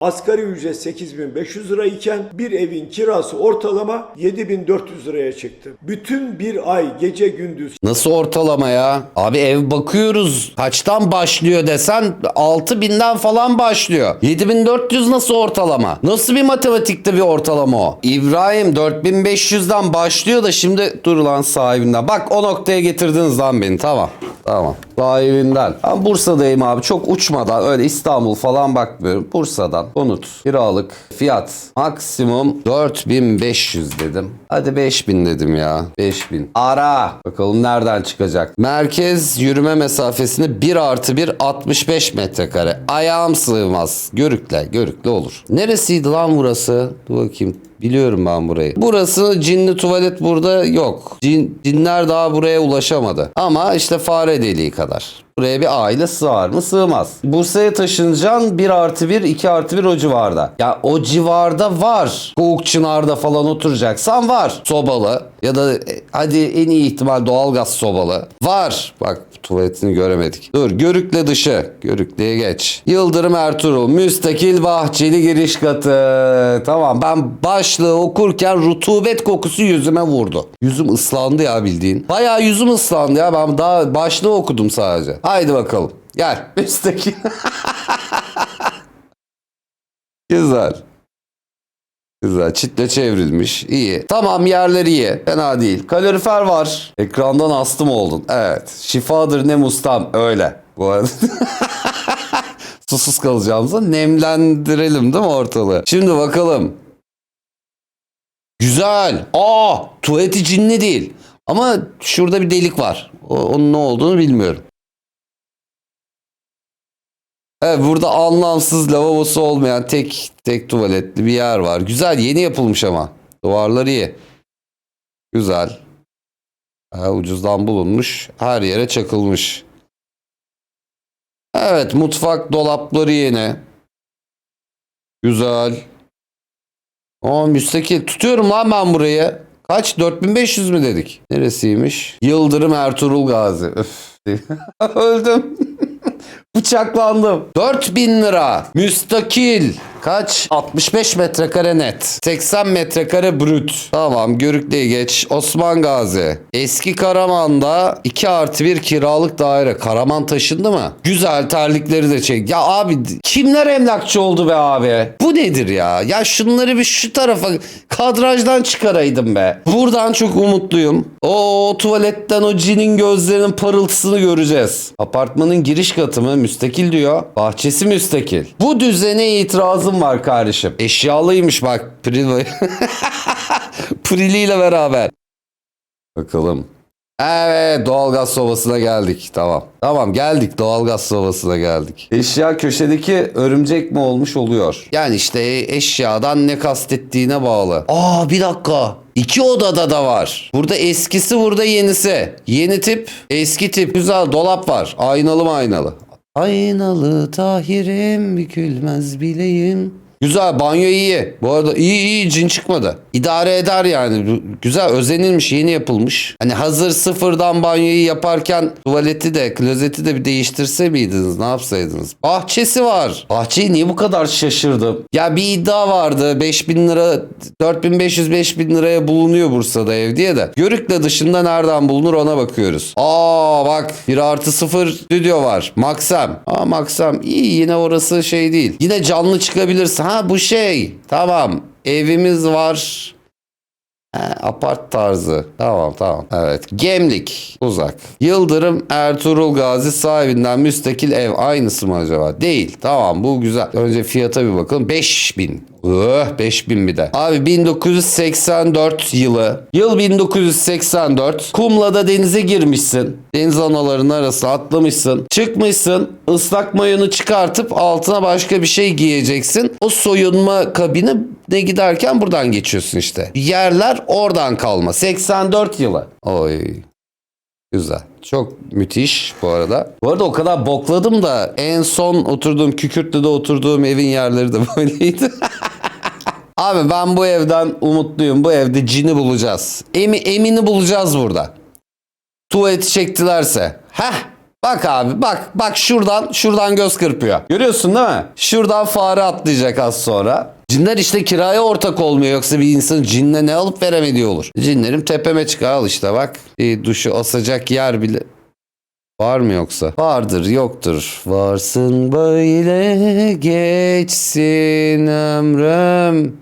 Asgari ücret 8500 lira iken bir evin kirası ortalama 7400 liraya çıktı. Bütün bir ay gece gündüz Nasıl ortalama ya? Abi ev bakıyoruz. Kaçtan başlıyor desen 6000'den falan başlıyor. 7400 nasıl ortalama? Nasıl bir matematikte bir ortalama o? İbrahim 4500'den başlıyor da şimdi dur lan sahibinden. Bak o noktaya getirdiniz lan beni tamam. Tamam. Sahibinden. Ben Bursa'dayım abi. Çok uçmadan öyle İstanbul falan bakmıyorum. Bursa'dan konut, kiralık, fiyat maksimum 4500 dedim. Hadi 5000 dedim ya. 5000. Ara. Bakalım nereden çıkacak. Merkez yürüme mesafesini 1 artı 1 65 metrekare. Ayağım sığmaz. Görükle. Görükle olur. Neresiydi lan burası? Dur bakayım. Biliyorum ben burayı. Burası cinli tuvalet burada yok. Cin, cinler daha buraya ulaşamadı. Ama işte fare deliği kadar. Buraya bir aile sığar mı? Sığmaz. Bursa'ya taşınacaksın 1 artı 1, 2 artı 1 o civarda. Ya o civarda var. Kovuk Çınar'da falan oturacaksan var. Sobalı ya da e, hadi en iyi ihtimal doğalgaz sobalı. Var. Bak tuvaletini göremedik. Dur Görükle dışı. Görükle'ye geç. Yıldırım Ertuğrul. Müstakil bahçeli giriş katı. Tamam ben başlığı okurken rutubet kokusu yüzüme vurdu. Yüzüm ıslandı ya bildiğin. Bayağı yüzüm ıslandı ya. Ben daha başlığı okudum sadece. Haydi bakalım. Gel. Müstakil. Güzel. Güzel. Çitle çevrilmiş. İyi. Tamam yerler iyi. Fena değil. Kalorifer var. Ekrandan astım oldun. Evet. Şifadır ne mustam. Öyle. Bu arada. Susuz kalacağımıza nemlendirelim değil mi ortalığı? Şimdi bakalım. Güzel. Aa, tuvaleti cinli değil. Ama şurada bir delik var. O, onun ne olduğunu bilmiyorum. Evet burada anlamsız lavabosu olmayan tek tek tuvaletli bir yer var. Güzel yeni yapılmış ama. Duvarlar iyi. Güzel. Ha, ucuzdan bulunmuş. Her yere çakılmış. Evet mutfak dolapları yeni. Güzel. Aa müstakil. Tutuyorum lan ben burayı. Kaç? 4500 mü dedik? Neresiymiş? Yıldırım Ertuğrul Gazi. Öf. Öldüm. Bıçaklandım. 4000 lira. Müstakil. Kaç? 65 metrekare net. 80 metrekare brüt. Tamam Görükle'ye geç. Osman Gazi. Eski Karaman'da 2 artı 1 kiralık daire. Karaman taşındı mı? Güzel terlikleri de çek. Ya abi kimler emlakçı oldu be abi? Bu nedir ya? Ya şunları bir şu tarafa kadrajdan çıkaraydım be. Buradan çok umutluyum. O tuvaletten o cinin gözlerinin parıltısını göreceğiz. Apartmanın giriş katı mı? Müstakil diyor. Bahçesi müstakil. Bu düzene itirazım var kardeşim. Eşyalıymış bak. Pril Priliyle beraber. Bakalım. Evet doğalgaz sobasına geldik. Tamam. Tamam geldik doğalgaz sobasına geldik. Eşya köşedeki örümcek mi olmuş oluyor? Yani işte eşyadan ne kastettiğine bağlı. Aa bir dakika. İki odada da var. Burada eskisi burada yenisi. Yeni tip eski tip. Güzel dolap var. Aynalı mı aynalı? Aynalı Tahir'im bükülmez bileğim. Güzel banyo iyi. Bu arada iyi iyi cin çıkmadı. İdare eder yani. Güzel özenilmiş yeni yapılmış. Hani hazır sıfırdan banyoyu yaparken tuvaleti de klozeti de bir değiştirse miydiniz ne yapsaydınız? Bahçesi var. Bahçeyi niye bu kadar şaşırdım? Ya bir iddia vardı 5000 lira 4500-5000 liraya bulunuyor Bursa'da ev diye de. Görükle dışında nereden bulunur ona bakıyoruz. Aa bak 1 artı 0 stüdyo var. Maxem. Aa Maxem iyi yine orası şey değil. Yine canlı çıkabilirsin. Ha bu şey. Tamam. Evimiz var. He, apart tarzı. Tamam tamam. Evet. Gemlik. Uzak. Yıldırım Ertuğrul Gazi sahibinden müstakil ev. Aynısı mı acaba? Değil. Tamam bu güzel. Önce fiyata bir bakalım. 5000. Öh 5000 bir de. Abi 1984 yılı. Yıl 1984. Kumla'da denize girmişsin. Deniz analarının arasına atlamışsın. Çıkmışsın. Islak mayonu çıkartıp altına başka bir şey giyeceksin. O soyunma kabini ne giderken buradan geçiyorsun işte. Yerler oradan kalma. 84 yılı. Oy. Güzel. Çok müthiş bu arada. Bu arada o kadar bokladım da en son oturduğum Kükürtlü'de oturduğum evin yerleri de böyleydi. Abi ben bu evden umutluyum. Bu evde cini bulacağız. Emi, emini bulacağız burada. Tuvaleti çektilerse. Heh Bak abi bak bak şuradan şuradan göz kırpıyor. Görüyorsun değil mi? Şuradan fare atlayacak az sonra. Cinler işte kiraya ortak olmuyor yoksa bir insan cinle ne alıp veremediği olur. Cinlerim tepeme çıkar al işte bak. Bir duşu asacak yer bile Var mı yoksa? Vardır yoktur. Varsın böyle geçsin ömrüm.